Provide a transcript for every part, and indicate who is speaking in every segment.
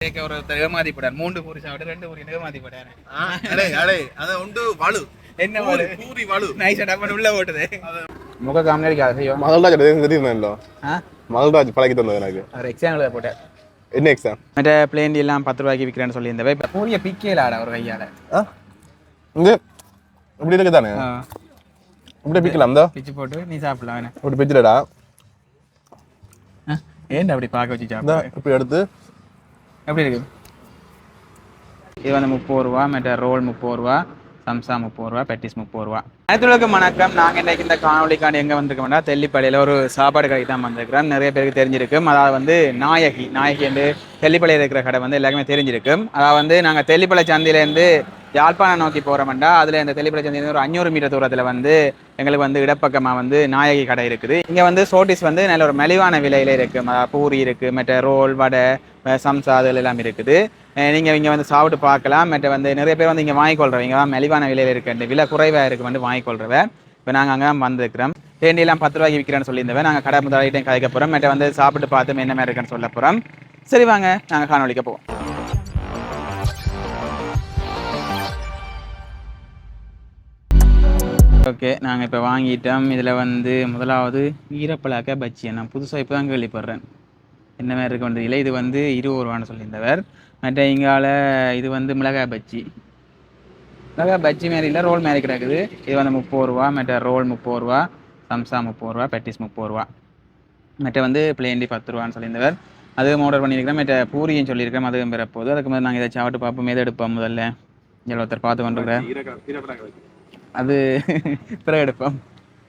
Speaker 1: கேட்க ஒருத்தர் ஏமாத்தி போட்டார் மூன்று பூரி சாப்பிட்டு ரெண்டு பூரி
Speaker 2: அடே அடே அது உண்டு வலு
Speaker 1: என்ன
Speaker 2: பூரி பூரி வலு
Speaker 1: நைஸா டப்பன் உள்ள போட்டுது. முக
Speaker 3: மகள்ராஜ் தெரியுமேலோ
Speaker 1: ஆ?
Speaker 3: மகள்ராஜ் தந்தது எனக்கு.
Speaker 1: அவர் எக்ஸாம் எழுத போட்டார்.
Speaker 3: என்ன எக்ஸாம்
Speaker 1: மற்ற பிளேண்டி எல்லாம் பத்து ரூபாய்க்கு விற்கிறேன்னு சொல்லியிருந்தவ இப்போ பூரிய பிக்கேல ஆட ஒரு கையால.
Speaker 3: இது இப்படி இருக்கு தானே? இப்படி பிக்கலாம் இந்த.
Speaker 1: பிச்சு போட்டு நீ சாப்பிடலாம் வேணா
Speaker 3: இப்படி பிச்சுடா
Speaker 1: ஏன்டா அப்படி பார்க்க வச்சு
Speaker 3: இந்த
Speaker 1: சாப்பிட
Speaker 3: இப்படி எடுத்து.
Speaker 1: எப்படி இருக்குது இது வந்து முப்பது ரூபா மற்ற ரோல் முப்பது ரூபா சம்சா முப்பது ரூபா பெட்டிஸ் முப்பது ரூபா. அனைத்துலகம் வணக்கம். நாங்கள் இன்றைக்கு இந்த காணொலிக்காண்டி எங்கே வந்திருக்கோம்னா தெல்லிப்பள்ளியில் ஒரு சாப்பாடு கடைக்கு தான் வந்திருக்கிறோம். நிறைய பேருக்கு தெரிஞ்சிருக்கும் அதாவது வந்து நாயகி நாயகி என்று தெல்லிப்பள்ளியில் இருக்கிற கடை வந்து எல்லாருக்குமே தெரிஞ்சிருக்கும் அதாவது வந்து நாங்கள் தெல்லிப்பள்ளி சந்தையிலேருந்து யாழ்ப்பாணம் நோக்கி போகிறோம்டா அதில் இந்த தெல்லிப்பள்ளி சந்தையிலேருந்து ஒரு அஞ்சூறு மீட்டர் தூரத்தில் வந்து எங்களுக்கு வந்து இடப்பக்கமாக வந்து நாயகி கடை இருக்குது. இங்கே வந்து சோட்டிஸ் வந்து நல்ல ஒரு மலிவான விலையில் இருக்குது அதாவது பூரி இருக்குது மற்ற ரோல் வடை சம்சா அதுல எல்லாம் இருக்குது. நீங்கள் இங்கே வந்து சாப்பிட்டு பார்க்கலாம். மற்ற வந்து நிறைய பேர் வந்து இங்கே வாங்கிக்கொள்றவங்க தான் மலிவான விலையில் இருக்க விலை குறைவாக இருக்கு வந்து வாங்கிக்கொள்றவ இப்போ நாங்கள் அங்கே வந்திருக்கிறோம். தேண்டியெல்லாம் பத்து ரூபாய்க்கு விற்கிறேன்னு சொல்லியிருந்தவன். நாங்கள் கடை முதலாளிட்டையும் கதைக்க போகிறோம் மற்ற வந்து சாப்பிட்டு பார்த்து என்ன மாதிரி இருக்குன்னு சொல்ல போகிறோம் சரி வாங்க நாங்கள் காணொலிக்க போவோம். ஓகே நாங்கள் இப்போ வாங்கிட்டோம். இதில் வந்து முதலாவது ஈரப்பழக்க பஜ்ஜி நான் புதுசாக இப்போ தான் கேள்விப்படுறேன். என்ன மாதிரி இருக்க வேண்டியது இல்லை இது வந்து இருபது ரூபான்னு சொல்லியிருந்தவர். மற்ற இங்கால இது வந்து மிளகாய் பஜ்ஜி. மிளகாய் பஜ்ஜி மாதிரி இல்லை ரோல் மாதிரி கிடக்குது. இது வந்து முப்பது ரூபா மற்ற ரோல் முப்பது ரூபா சம்சா முப்பது ரூபா பெட்டிஸ் முப்பது ரூபா மற்ற வந்து பிளேண்டி பத்து ரூபான்னு சொல்லியிருந்தவர். அதுவும் ஆர்டர் பண்ணியிருக்கிறேன் மற்ற பூரியும் சொல்லியிருக்கேன் அதுவும் பெறப்போகுது அதுக்கு முதல்ல நாங்கள் ஏதாச்சும் சாப்பிட்டு பார்ப்போம் எதை எடுப்போம் முதல்ல. இதில் ஒருத்தர் பார்த்து கொண்டிருக்கிறேன் அது பிறகு எடுப்போம்.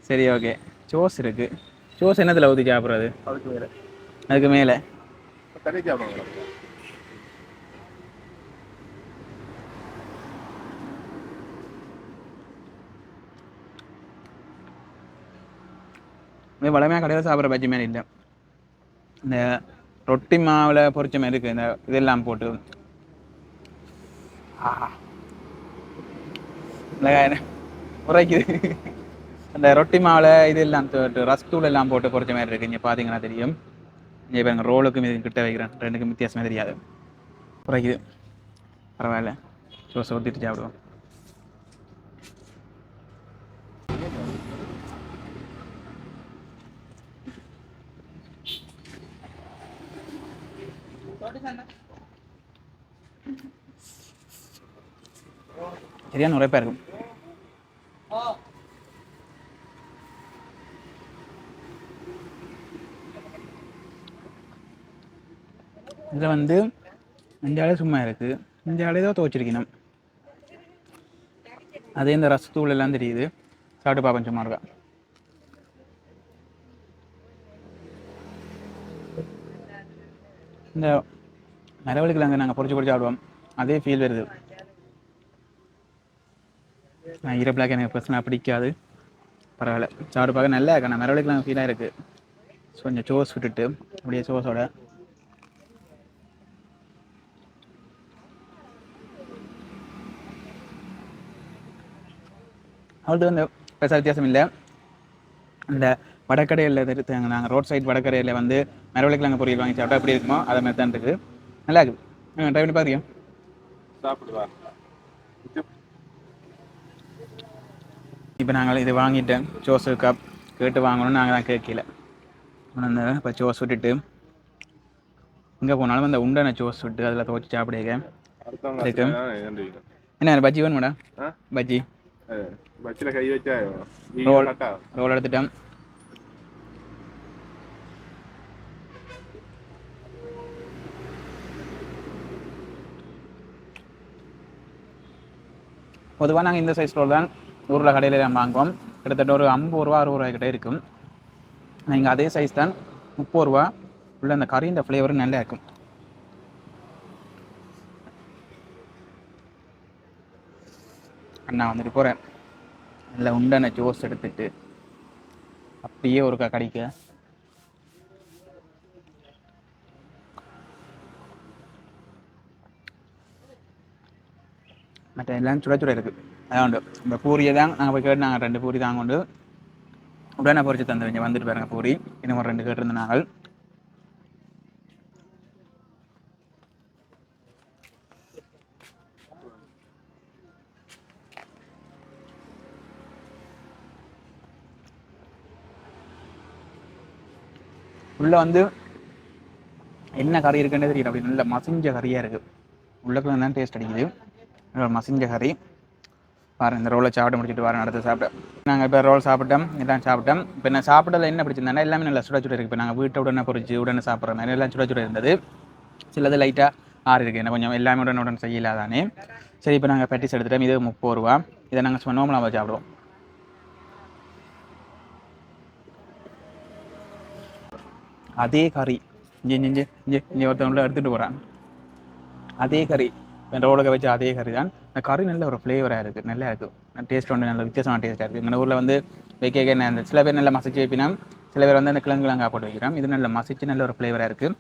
Speaker 1: சரி ஓகே சோஸ் இருக்கு. சோஸ் என்னத்தில் ஊற்றி சாப்பிட்றது?
Speaker 3: அதுக்கு வேற.
Speaker 1: அதுக்கு மேலே. இது வளமையாக கடையில் சாப்பிட்ற பஜ்ஜி மாதிரி இல்லை. இந்த ரொட்டி மாவில் பொரிச்ச மாதிரி இருக்குது இந்த இதெல்லாம் போட்டு. உரைக்குது. அந்த ரொட்டி மாவில் இதெல்லாம் தூ- ரஸ்தூள் எல்லாம் போட்டு பொரிச்ச மாதிரி இருக்குது இங்கே பார்த்தீங்கன்னா தெரியும். இங்கே பாருங்கள் ரோலுக்கும் இது கிட்ட வைக்கிறேன். ரெண்டுக்கும் வித்தியாசமே தெரியாது. குறைக்குது. பரவாயில்ல. சோசை ஊற்றிட்டு சாப்பிடுவோம். சரியான உரைப்பாக இருக்கும். இதில் வந்து இந்த ஆளே சும்மா இருக்குது இந்த ஆளே தான் துவச்சிருக்கணும் அதே இந்த ரசத்தூள் எல்லாம் தெரியுது. சாப்பிட்டு பார்ப்போம் சும்மா இருக்கா. இந்த மரவழிக்கில் அங்கே நாங்கள் பொறிச்சு பொறிச்சு ஆடுவோம் அதே ஃபீல் வருது. நான் ஈரப்பிளாக்கு எனக்கு பர்சனலாக பிடிக்காது. பரவாயில்ல. சாப்பிட்டு பார்க்க நல்லா இருக்கு. நான் மரவழிக்கில் ஃபீலாக இருக்குது ஸோ கொஞ்சம் சோஸ் விட்டுட்டு அப்படியே சோஸோட அவள்கிட்ட வந்து பெருசாக வித்தியாசம் இல்லை. அந்த வடக்கடையில் எடுத்தாங்க நாங்கள் ரோட் சைடு வடக்கரையில் வந்து மரவழிக்கிழங்கு பொரியல் வாங்கி சாப்பிட்டா எப்படி இருக்குமோ அதை மாதிரி தான் இருக்குது. நல்லா இருக்குது. ட்ரை பண்ணி பாருங்க
Speaker 3: சாப்பிடுவா.
Speaker 1: இப்போ நாங்கள் இது வாங்கிட்டேன் சோஸ் கப் கேட்டு வாங்கணும்னு நாங்கள் தான் கேட்கல. அந்த இப்போ சோஸ் விட்டுட்டு எங்கே போனாலும் அந்த உண்டான சோஸ் விட்டு அதில் துவச்சி சாப்பிடுங்க. என்ன பஜ்ஜி வேணுமாடா?
Speaker 3: ஆ?
Speaker 1: பஜ்ஜி.
Speaker 3: பச்சில கை வச்சா
Speaker 1: ரோல் ரோல் எடுத்துட்டேன் பொதுவாக நாங்கள் இந்த சைஸ் ரோல் தான் ஊரில் கடையில் வாங்குவோம் கிட்டத்தட்ட ஒரு ஐம்பது ரூபா அறுபது ரூபாய் கிட்ட இருக்கும் நீங்கள் அதே சைஸ் தான் முப்பது ரூபா உள்ள அந்த கறி இந்த ஃப்ளேவரும் நல்லா இருக்கும் நான் வந்துட்டு போகிறேன் இல்லை உண்டான ஜோஸ் எடுத்துட்டு அப்படியே ஒரு கடிக்க. மற்ற எல்லாம் சுட சுட இருக்குது அதான் உண்டு. இந்த பூரியை தான் நாங்கள் போய் கேட்டு நாங்கள் ரெண்டு பூரி தான் கொண்டு உடனே பொறிச்சு தந்துருங்க. வந்துட்டு பாருங்க பூரி. இன்னும் ஒரு ரெண்டு கேட்டிருந்தோம் நாங்கள். உள்ளே வந்து என்ன கறி இருக்குன்னே தெரியல. அப்படி நல்ல மசிஞ்ச கறியாக இருக்குது உள்ளக்குள்ள தான் டேஸ்ட் அடிக்குது. மசிஞ்ச கறி. பாரு இந்த ரோலை சாப்பிட்டு முடிச்சுட்டு வரேன் அடுத்து சாப்பிட்டேன் நாங்கள் இப்போ ரோல் சாப்பிட்டோம். எல்லாம் சாப்பிட்டோம். இப்போ நான் சாப்பிட்டதில் என்ன பிடிச்சிருந்தேன்னா எல்லாமே நல்லா சுட சுட இருக்குது இப்போ நாங்கள் வீட்டை உடனே பொறிச்சு உடனே சாப்பிட்ற மாதிரி எல்லாம் சுட சுட இருந்தது. சிலது லைட்டாக ஆறு இருக்குது என்ன கொஞ்சம் எல்லாமே உடனே உடனே செய்யலாதானே. சரி இப்போ நாங்கள் பெட்டிஸ் எடுத்துட்டோம். இது முப்பது ரூபா. இதை நாங்கள் சும்மா நோம்பலாக சாப்பிடுவோம். அதே கறி. இங்கே இங்கே இங்கே இங்கே ஒருத்தவங்கள எடுத்துகிட்டு போகிறான் அதே கறி. ரோலுக்கு வச்ச அதே கறி தான் இந்த கறி நல்ல ஒரு ஃப்ளேவராக இருக்குது நல்லா இருக்குது டேஸ்ட் வந்து நல்ல வித்தியாசமான டேஸ்ட்டாக இருக்குது எங்கள் ஊரில் வந்து வைக்க அந்த சில பேர் நல்லா மசிச்சு வைப்பினா சில பேர் வந்து அந்த கிழங்கு கிழங்கா போட்டு வைக்கிறோம் இது நல்ல மசிச்சு நல்ல ஒரு ஃப்ளேவராக இருக்குது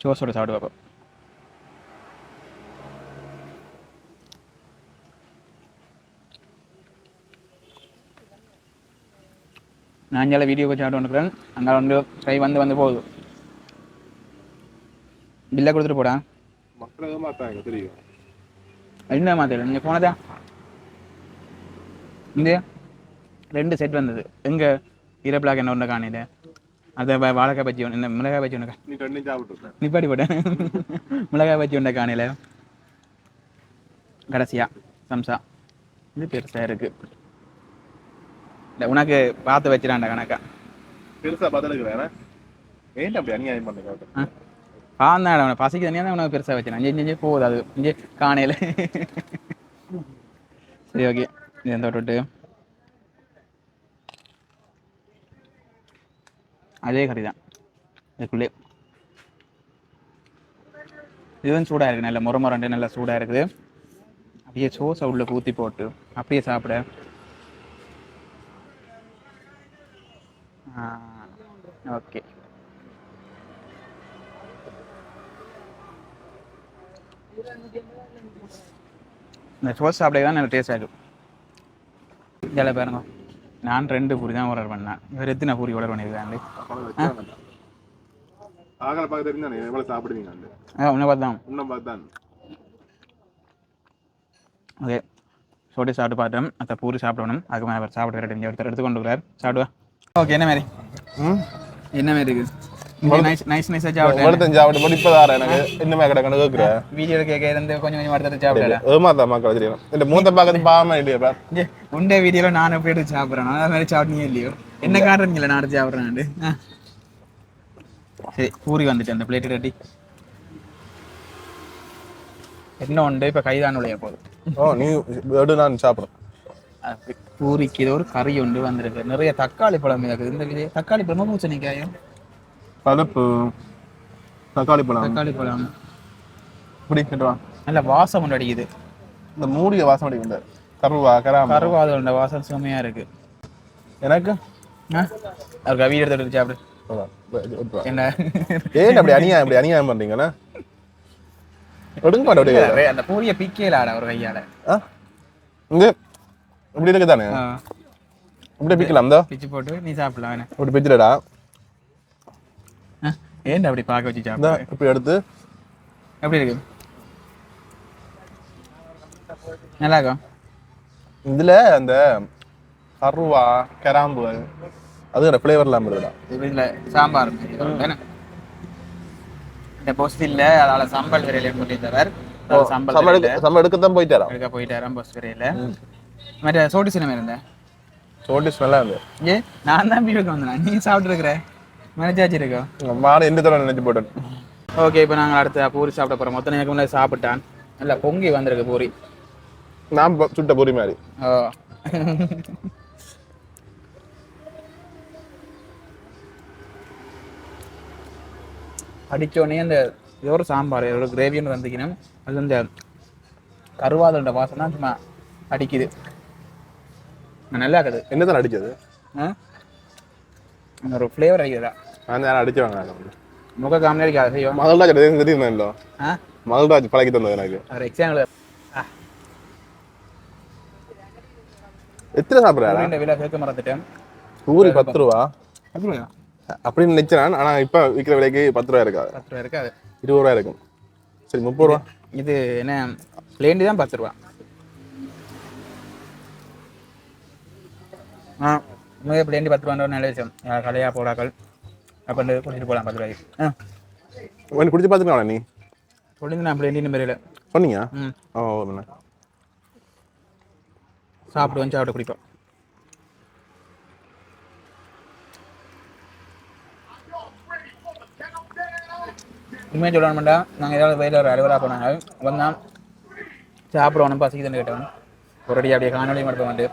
Speaker 1: சோஸோட சாப்பிடுவோம் நான் வீடியோ வச்சு ஆட்டு வந்துக்கிறேன் அங்கே வந்து கை வந்து வந்து போகுது. பில்லை கொடுத்துட்டு போடா.
Speaker 3: மக்கள் ஏமாத்தாங்க தெரியும்
Speaker 1: என்ன மாதிரி நீங்கள் போனதா இந்த ரெண்டு செட் வந்தது. எங்கே ஈரப்பிளாக் என்ன ஒன்று காணையில் அதை வாழைக்காய் பச்சி ஒன்று மிளகாய் பச்சி ஒன்று
Speaker 3: நீ ரெண்டும் சாப்பிட்டு
Speaker 1: நிப்பாட்டி போட்டேன் மிளகாய் பச்சி ஒன்றை காணையில் கடைசியா சம்சா. இது பெருசாக இருக்கு. இல்லை உனக்கு பார்த்து வச்சிடாண்டா கணக்கா.
Speaker 3: பெருசா பதிலுக்குறேன் ஏன் அப்படி அநியாயம் பண்ணுங்க
Speaker 1: ஆனா அவனை பசிக்கு தனியாக தான் உனக்கு பெருசாக வச்சேன் அஞ்சு இங்கே போகுது அது. இங்கே காணையில். சரி ஓகே இது எந்த விட்டு அதே கறி தான். இதுக்குள்ளே. இதுவும் சூடாக இருக்குது நல்ல முறை முரண்டு நல்லா சூடாக இருக்குது. அப்படியே சோஸை உள்ள ஊற்றி போட்டு அப்படியே சாப்பிட. ஓகே இந்த சோஸ் சாப்பிட தான் நல்ல டேஸ்டாக இருக்கும் இதில் பாருங்க. நான் ரெண்டு பூரி தான் ஆர்டர் பண்ணேன். இவர் எத்தனை பூரி ஆர்டர் பண்ணியிருக்காங்க
Speaker 3: ஆகல பார்க்க தெரிஞ்சா எவ்வளவு சாப்பிடுவீங்க
Speaker 1: ஆ உன்னை பார்த்தான்
Speaker 3: இன்னும் பார்த்தான்
Speaker 1: ஓகே. சோடி சாப்பிட்டு பார்த்தோம் அந்த பூரி சாப்பிடணும். அதுக்கு மேலே அவர் சாப்பிட்டு ஒருத்தர் எடுத்து கொண்டு வரார் சாப்பிடுவா. ஓகே என்ன மாதிரி? என்ன மாதிரி இருக்கு?
Speaker 3: சாப்பிட்டு போட்டு இப்பதார எனக்கு இன்னுமே கிடக்கணும் கேட்குறேன்
Speaker 1: வீடியோ கேட்க இருந்து கொஞ்சம் கொஞ்சம் அடுத்தது சாப்பிடல
Speaker 3: ஏமாத்தா மக்கள் தெரியும் இந்த மூத்த பார்க்கறது பாவமா இல்லையா
Speaker 1: உண்டே வீடியோவில் நான் எப்படி எடுத்து சாப்பிட்றேன் அது மாதிரி சாப்பிட்டீங்க இல்லையோ என்ன காட்டுறீங்களா நான் எடுத்து சாப்பிட்றேன் சரி பூரி வந்துட்டு அந்த பிளேட்டு ரெட்டி என்ன உண்டு இப்போ கைதான் நுழைய போகுது
Speaker 3: ஓ நீ எடு நான்
Speaker 1: பூரிக்கு இது ஒரு கறி உண்டு வந்திருக்கு நிறைய தக்காளி பழம் இருக்குது இந்த தக்காளி பழமா பூசணிக்காயும்
Speaker 3: பருப்பு தக்காளி பழம்.
Speaker 1: தக்காளி பழம்.
Speaker 3: இப்படி கேட்டுவா
Speaker 1: நல்ல வாசம் ஒன்று அடிக்குது.
Speaker 3: இந்த மூடிய வாசம் அடிக்கும் கருவா கராம
Speaker 1: கருவாதோட வாசம் சுமையா இருக்கு.
Speaker 3: எனக்கு?
Speaker 1: அவர் கவி எடுத்து எடுத்து சாப்பிடு. என்ன?
Speaker 3: ஏன் அப்படி அநியாயம் இப்படி அநியாயம் பண்றீங்கண்ணா எடுங்க மாட்டேன்
Speaker 1: அந்த பூரிய பிக்கேல ஆட ஒரு கையால?
Speaker 3: இங்க? இப்படி இருக்கு தானே இப்படி பிக்கலாம்
Speaker 1: பிச்சு போட்டு நீ சாப்பிடலாம்
Speaker 3: இப்படி பிச்சுடா
Speaker 1: ஆ, ஏன்டா அப்படி பார்க்க வச்சு
Speaker 3: இந்த
Speaker 1: சாப்பிடு
Speaker 3: இப்படி எடுத்து.
Speaker 1: எப்படி இருக்கு? நல்லா இருக்கும்
Speaker 3: இதுல அந்த கருவா கிராம்பு அது ஃப்ளேவர் இல்லாம இருக்குடா.
Speaker 1: இதுல சாம்பார். இந்த பொஸ்ட் இல்ல அதால சம்பல் விரையில போட்டிருந்தவர் சம்பல்
Speaker 3: எடுக்க எடுக்கத்தான் போயிட்டாரா?
Speaker 1: எடுக்க போயிட்டாராம் பொஸ்ட் விரையில மற்ற சோடி சினிமா இருந்தேன்
Speaker 3: சோட்டி ஸ்மெல்லா இருந்து
Speaker 1: ஏ நான் தான் வீட்டுக்கு வந்தேன்? நீ சாப்பிட்டு மனச்சாச்சு இருக்கோம்
Speaker 3: மாடு எந்த தடவை நினைச்சு போட்டேன்.
Speaker 1: ஓகே இப்போ நாங்கள் அடுத்த பூரி சாப்பிட போகிறோம் மொத்தம் எனக்கு முன்னாடி சாப்பிட்டான். நல்லா பொங்கி வந்திருக்கு பூரி.
Speaker 3: நான் சுட்ட பொரி மாதிரி.
Speaker 1: ஓ அடிச்சோடனே அந்த இது ஒரு சாம்பார் இதோட கிரேவின்னு வந்துக்கணும் அது இந்த கருவாதோட வாசனை தான் சும்மா அடிக்குது. நல்லா இருக்குது.
Speaker 3: என்னதான் அடிச்சது?
Speaker 1: ஆ? அந்த ஒரு ஃப்ளேவர் அடிக்குதா காமனே அடிக்காது செய்யோ
Speaker 3: மகள்ராஜ் தெரியும் தெரியுமா இல்லை
Speaker 1: ஆ
Speaker 3: மகள்ராஜ் பழகி தந்தது எனக்கு
Speaker 1: ஒரு எக்ஸாம்பிள்
Speaker 3: எத்தனை சாப்பிட்றாரா
Speaker 1: விலை கேட்க மறந்துட்டேன்
Speaker 3: பூரி பத்து ரூபா அப்படின்னு நினைச்சேன் ஆனா இப்ப விற்கிற விலைக்கு பத்து ரூபா இருக்காது
Speaker 1: பத்து ரூபா இருக்காது
Speaker 3: இருபது ரூபா இருக்கும் சரி முப்பது ரூபா
Speaker 1: இது என்ன பிளேண்டி தான் பத்து ரூபா ஆ உண்மையாக பிளேண்டி பத்து ரூபா நல்ல விஷயம் கலையா போடாக்கள் அப்போ குடிச்சிட்டு போகலாம் பத்து ரூபாய்க்கு. ஆ.
Speaker 3: குடிச்சு பார்த்துக்கலாம் நீ.
Speaker 1: சொல்லியிருந்தேன் அப்படி என்ன மாதிரியில்
Speaker 3: சொன்னீங்க?
Speaker 1: ம்.
Speaker 3: ஓ என்ன
Speaker 1: சாப்பிடுவோம் சாப்பிட்டு குடிப்போம். உண்மையை சொல்லணும்டா நாங்கள் ஏதாவது வயலில் ஒரு அலுவலாக போனாங்க வந்தான் சாப்பிடணும் பசிக்குதுன்னு கேட்டவன். ஒரு அடி அப்படியே காணொலி மட்டும் வந்து.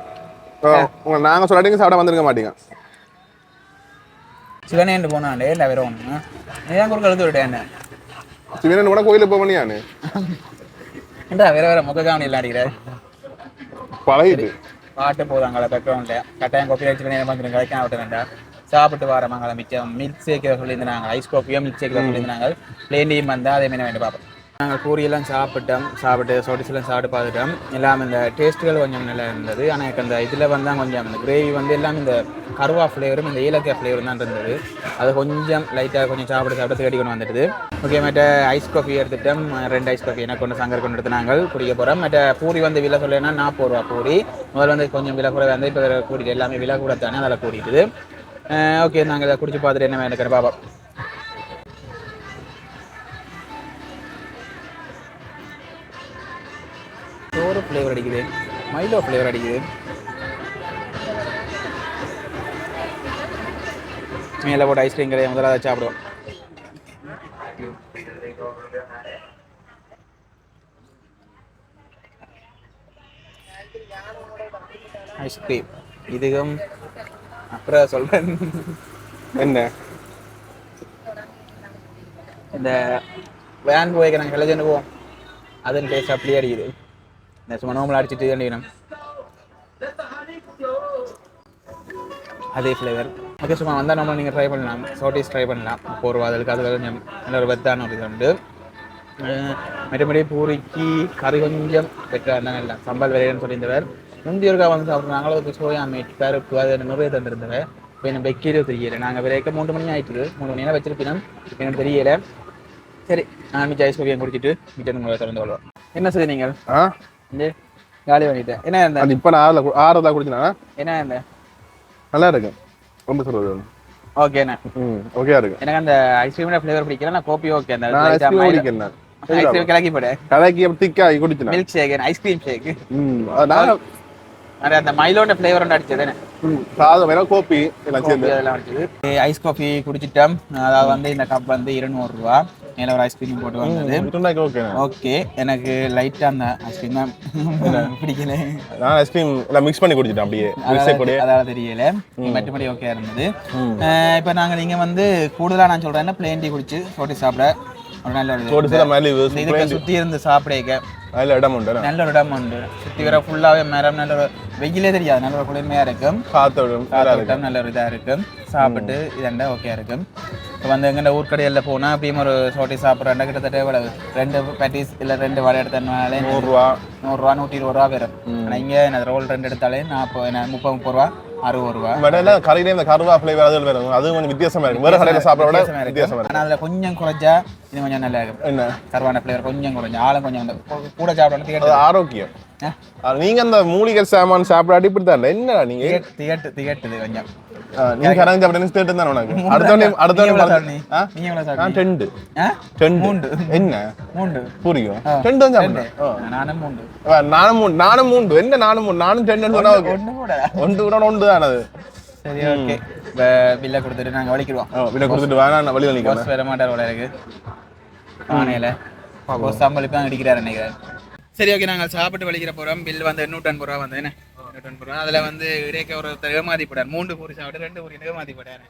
Speaker 3: ஓ, உங்க நாங்க சொல்லாட்டிங்க சாப்பிட வந்திருக்க மாட்டீங்க.
Speaker 1: போனாண்டே இல்லை வேற ஒன்று நீ தான் குறுக்க எழுத்து விட்டேன்
Speaker 3: சிவனன் கூட கோயிலுக்கு போக பண்ணியானு
Speaker 1: ஏண்டா வேற வேற முக காவணி எல்லாம் அடிக்கிற
Speaker 3: பழகிட்டு
Speaker 1: பாட்டு போதாங்களா பேக்ரவுண்டில் கட்டாயம் கோப்பி வச்சு நேரம் விட்டு வேண்டாம். சாப்பிட்டு வரமாங்களா மிச்சம். மில்க் ஷேக் சொல்லியிருந்தாங்க ஐஸ் காஃபியோ மில்க் ஷேக் சொல்லியிருந்தாங்க. பிளேண்டியும் வந்தால் அதே மாதிரி வேணும் பார்ப்போம் நாங்கள் பூரியெல்லாம் சாப்பிட்டோம் சாப்பிட்டு சோட்டிஸ்லாம் சாப்பிட்டு பார்த்துட்டோம். எல்லாம் இந்த டேஸ்ட்டுகள் கொஞ்சம் நல்லா இருந்தது. ஆனால் எனக்கு அந்த இதில் வந்து கொஞ்சம் இந்த கிரேவி வந்து எல்லாம் இந்த கருவா ஃப்ளேவரும் இந்த ஏலக்காய் ஃப்ளேவரும் தான் இருந்தது. அது கொஞ்சம் லைட்டாக கொஞ்சம் சாப்பிட்டு சாப்பிட்டு தேடி கொண்டு வந்துடுது ஓகே மற்ற ஐஸ் காஃபி எடுத்துட்டோம். ரெண்டு ஐஸ் காஃபி எனக்கு கொண்டு சங்கர் கொண்டு எடுத்து நாங்கள் குடிக்க போகிறோம் மற்ற பூரி வந்து விலை சொல்லலைன்னா நாற்பது ரூபா பூரி. முதல்ல வந்து கொஞ்சம் விலை கூட வந்து இப்போ கூட்டிகிட்டு எல்லாமே விலை கூட தானே அதில் கூட்டிகிட்டு ஓகே நாங்கள் இதை குடிச்சு பார்த்துட்டு என்ன வேணுக்கிற பாப்பா அடிக்குது மைலோ ஃப்ளேவர் அடிக்குது மேலே போட்டு ஐஸ்கிரீம் கடையை முதல்ல அதை சாப்பிடுவோம். ஐஸ்கிரீம் இதுவும் அப்புறம் சொல்கிறேன்
Speaker 3: என்ன?
Speaker 1: இந்த வேன் போய்க்கு நாங்கள் கிளச்சிட்டு போவோம். அதன் டேஸ்ட் அப்படியே அடிக்குது. இந்த சும்மா நோம்பல் அடிச்சுட்டு அடிக்கணும் அதே ஃப்ளேவர் ஓகே சும்மா வந்தால் நம்ம நீங்கள் ட்ரை பண்ணலாம் சோட்டீஸ் ட்ரை பண்ணலாம் போர்வா வாதலுக்கு அது கொஞ்சம் நல்ல ஒரு வெத்தான ஒரு இது உண்டு அஹ் மற்றபடி பூரிக்கு கறி கொஞ்சம் பெட்டராக இருந்தாங்க இல்லை சம்பால் விரையன்னு சொல்லியிருந்தவர் முந்தி ஒருக்கா வந்து சாப்பிட்றாங்களோ அதுக்கு சோயா மீட் பருப்பு அது நிறைய தந்திருந்தவர் இப்போ என்ன வெக்கீரோ தெரியலை நாங்கள் விரைக்க மூணு மணி ஆகிட்டுது மூணு மணியெல்லாம் வச்சிருப்பினோம் இப்போ எனக்கு தெரியலை சரி நான் மிச்ச ஐஸ் கோவியம் குடிச்சிட்டு மிச்சம் உங்களை திறந்து கொள்வோம் என்ன செய்ய நீங்கள்
Speaker 3: ஆ
Speaker 1: காலி பண்ணிட்டேன். என்ன இந்த
Speaker 3: அது இப்போ நான் ஆறுல கு- ஆறுதா குடிச்சினா?
Speaker 1: என்ன இந்த
Speaker 3: நல்லா இருக்கு. ரொம்ப சொல்றது
Speaker 1: ஓகேண்ணே
Speaker 3: ம் ஓகே இருக்கு.
Speaker 1: எனக்கு அந்த ஐஸ்கிரீமோட ஃப்ளேவர் பிடிக்கல நான் கோப்பி ஓகே அந்த
Speaker 3: நான் ஐஸ்கிரீம் குடிக்கிறேன்
Speaker 1: ஐஸ்கிரீம் கிளக்கி போடு.
Speaker 3: கடைக்கு அப்படி திக்கா குடிச்சினா
Speaker 1: மில்க் ஷேக் ஐஸ்கிரீம் ஷேக்
Speaker 3: ம் நான்
Speaker 1: அது அந்த மைலோட ஃப்ளேவர் ஒன்று அடிச்சது
Speaker 3: ம், சாதம் வேணா கோப்பி எல்லாம் சேர்ந்து.
Speaker 1: ஐஸ் காஃபி குடிச்சிட்டோம் அதாவது வந்து இந்த கப் வந்து இருநூறு ரூபா. மேல ஒரு ஐஸ்கிரீம் போட்டு வந்தது.
Speaker 3: ஓகே
Speaker 1: ஓகே எனக்கு லைட்டா அந்த ஐஸ்கிரீம் தான் பிடிக்கல.
Speaker 3: நான் ஐஸ்கிரீம் எல்லாம் மிக்ஸ் பண்ணி குடிச்சிட்டேன் அப்படியே.
Speaker 1: அதாவது தெரியல. மற்றபடி ஓகே இருந்தது. இப்போ நாங்கள் நீங்க வந்து கூடுதலா நான் சொல்றேன் பிளேன் டீ குடிச்சு சோட்டி சாப்பிட ஒரு நல்ல ஒரு சுத்தி இருந்து சாப்பிடக்க.
Speaker 3: அதில் இடம் உண்டு
Speaker 1: நல்ல ஒரு இடம் உண்டு. சுத்தி வர ஃபுல்லாவே மரம் நல்ல ஒரு வெயிலே தெரியாது. நல்ல ஒரு குளிர்மையா இருக்கும்.
Speaker 3: காத்தோடும்
Speaker 1: காத்தோட்டம் நல்ல ஒரு இதா இருக்கும். சாப்பிட்டு இதண்டா ஓகே இருக்கும். இப்போ வந்து எங்கள்ட ஊர்க்கடையில் போனா அப்படியும் ஒரு சோட்டி சாப்பிட்றேன்டா கிட்டத்தட்ட எவ்வளவு? ரெண்டு பேட்டிஸ் இல்ல ரெண்டு வடை எடுத்தனாலே
Speaker 3: நூறுரூவா
Speaker 1: நூறுரூவா நூற்றி இருபது ரூபா வரும். ஆனால் இங்கே என்ன ரோல் ரெண்டு எடுத்தாலே நாற்பது என்ன முப்பது முப்பது ரூபா அறுபது ரூபா.
Speaker 3: வடையில கறியிலே இந்த கருவா ஃப்ளேவர் அது வரும் அது கொஞ்சம் வித்தியாசமா இருக்கும் வேற கடையில் சாப்பிட விட வித்தியாசமா இருக்கும்
Speaker 1: ஆனால் அதில் கொஞ்சம் குறைச்சா இது கொஞ்சம் நல்லா இருக்கும்.
Speaker 3: என்ன?
Speaker 1: கருவான ஃப்ளேவர் கொஞ்சம் குறைஞ்சு ஆளும் கொஞ்சம் வந்து கூ- கூட சாப்பிடணும்
Speaker 3: ஆரோக்கியம். நீங்க அந்த மூலிகை சாமான் சாப்பிடாட்டி இப்படி தான் என்ன நீங்க?
Speaker 1: திகட்டு திகட்டுது கொஞ்சம்.
Speaker 3: ஆ, நீங்க கரங்க அப்படி தேட்டு தானே உனக்கு அடுத்தவனே
Speaker 1: நீ
Speaker 3: அடுத்தவனே
Speaker 1: எவ்வளோ
Speaker 3: மறந்து-
Speaker 1: சாப்பிட்டீ? நீ
Speaker 3: நான் டெண்டு
Speaker 1: ஆ
Speaker 3: டெண்டு
Speaker 1: மூண்டு.
Speaker 3: என்ன
Speaker 1: மூண்டு
Speaker 3: புரியும். டெண்டு தான் சாப்பிட்டேன்.
Speaker 1: நானும் மூண்டு
Speaker 3: நானும் மூண்டு நானும் மூண்டு என்ன நானும் மூண்டு நானும் டெண்டு சொன்னா
Speaker 1: ஒன்று கூட
Speaker 3: ஒன்று கூட ஒன்று தான் அது
Speaker 1: சரி ஓகே பில்லை கொடுத்துட்டு நாங்கள் வலிக்கிடுவோம்
Speaker 3: ஆ, விட கொடுத்துட்டு வெளியில நிக்கிறேன்
Speaker 1: போஸ் வர மாட்டார் போல இருக்கு ஆனையில சம்பளிப்பு தான் அடிக்கிறார் நினைக்கிறேன் சரி ஓகே நாங்கள் சாப்பிட்டு வலிக்கிற போகிறோம் பில் வந்து எண்ணூற்றி ஐம்பது ரூபா வந்து என்ன அதுல ஐம்பது ரூபா வந்து இடைக்க ஒரு ஏமாதி போடார் மூன்று பூரி விட ரெண்டு பூரி ஏமாதி போடார்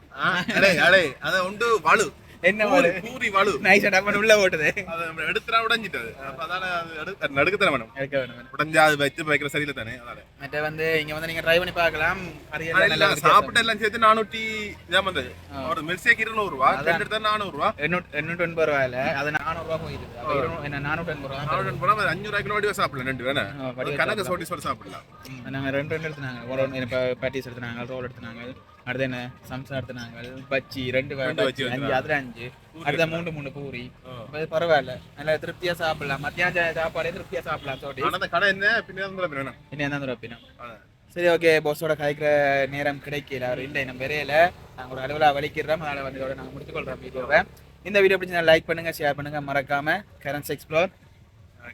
Speaker 2: அடே அடே அத உண்டு வாழு
Speaker 1: என்ன
Speaker 2: பூரி பூரி வலு
Speaker 1: நைஸ் டப்பன் உள்ள போட்டுது.
Speaker 2: அது நம்ம எடுத்துனா உடைஞ்சிட்டது. அப்ப அதால அது எடு- நடுக்கத்தானே வேணும். உடைஞ்சா அது வச்சு வைக்கிற சரியில்லை தானே அதால
Speaker 1: மற்ற வந்து இங்க வந்து நீங்க ட்ரை பண்ணி பார்க்கலாம். எல்லாம்
Speaker 2: ஆனா
Speaker 1: நல்லா
Speaker 2: இல்ல, சாப்பிட்ட எல்லாம் சேர்த்து நானூற்றி இதான் வந்தது ஒரு மில்சேக் இருநூறு ரூபா ரெண்டு நானூறு ரூபா
Speaker 1: எண்ணூற்றி எண்பது ரூபாயில அது அப்போ இரு- என்ன நானூற்றி எண்பது ரூபா
Speaker 2: நானூறு அஞ்சூறு கிலோ வடிவா சாப்பிடலாம் ரெண்டு வேணா. கணக்கு சொல்லி சொல்லி சாப்பிடலாம்.
Speaker 1: நாங்கள் ரெண்டு ரெண்டு எடுத்துனாங்க. ஒரு ஒன்று இப்போ பேட்டிஸ் எடுத்துனாங்க ரோல் எடுத்துனாங்க. அடுத்து என்ன? சம்சா எடுத்துனாங்க பச்சி ரெண்டு பச்சி அஞ்சு அதில் அஞ்சு. அடுத்த மூணு மூணு பூரி. பரவாயில்ல. நல்லா திருப்தியா சாப்பிடலாம். மத்தியானம் சாப்பாடே திருப்தியா சாப்பிடலாம் சோட்டி.
Speaker 2: கடை என்ன? வேணும்
Speaker 1: என்ன ரப்பினா சரி ஓகே. பாஸோட கதைக்கிற நேரம் கிடைக்கல. அவர் இல்லை நம்ம வரையில நாங்கள் ஒரு அலுவலாக வலிக்கிறோம். அதனால் வந்து நாங்கள் முடித்துக்கொள்கிறோம் வீடியோவை. இந்த வீடியோ பிடிச்சி லைக் பண்ணுங்க ஷேர் பண்ணுங்க. மறக்காம கரன்ஸ் எக்ஸ்ப்ளோர்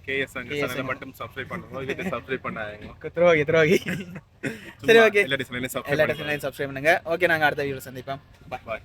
Speaker 3: கேஎஸ் சேனலை மட்டும் சப்ஸ்கிரைப் பண்ணுங்க இல்லாட்டி சப்ஸ்கிரைப் பண்ணாங்க
Speaker 1: துரோகி துரோகி சரி ஓகே எல்லா டெஸ்ட்லையும் சப்ஸ்கிரைப் பண்ணுங்க. ஓகே நாங்கள் அடுத்த வீடியோ சந்திப்போம். பாய்
Speaker 3: பாய்